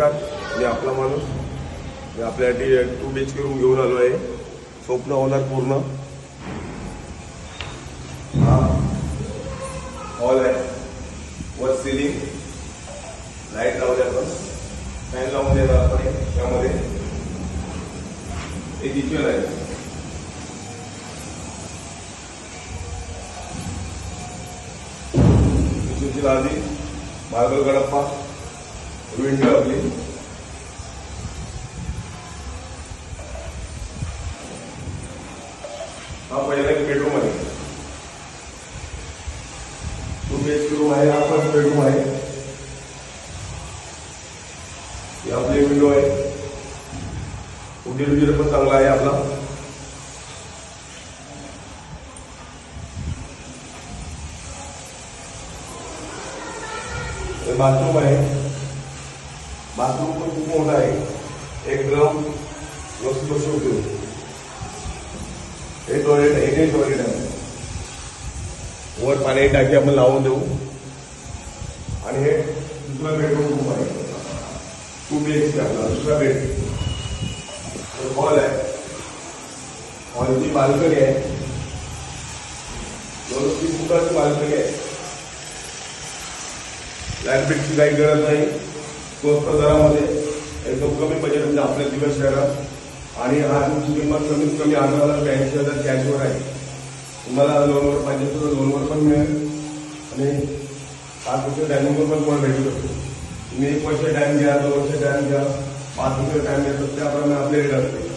मी आपला माणूस. मी आपल्यासाठी two B H K room घेऊन आलो आहे. स्वप्न होणार पूर्ण. हा. हॉल आहे. वर सिलिंग लाईट लावले आपण. फॅन एक किचन आहे. किचनची लादी मार्बल गडप्पा. विंडो आपली हा। पहिला एक बेडरूम आहे टू बी एच रूम आहे हा फ़र्स्ट बेडरूम आहे ही आपली विंडो आहे उजेड उजेड पण चांगला आहे आपला बाथरूम आहे बाथरूम पण खूप मोठा आहे. एक ड्रम वस्तू बसू होतो हे टॉयलेट आहे, हे टॉयलेट आहे. वर पाण्याची टाकी आपण लावून देऊ. आणि हे दुसरा bedroom room two B H आपला, दुसरा बेड हॉल आहे. हॉलची बाल्कनी आहे. दोन तीन फुटाची बाल्कनी आहे. लाईट बिलची काही गरज नाही. स्वस्त दरामध्ये एकदम कमी बजेटमध्ये म्हणजे आपल्या दिवस शहरात. आणि हा तुमची किंमत कमीत कमी अकरा हजार ब्याऐंशी हजार कॅशवर आहे. तुम्हाला लोनवर पाहिजे तर लोनवर पण मिळेल. आणि पाच वर्ष टायमिंगवर पण तुम्हाला भेटू शकतो. तुम्ही एक वर्ष टाईम घ्या दोन वर्ष टाइम घ्या पाच वर्ष टाईम घ्या तर त्याप्रमाणे आपले रेट असते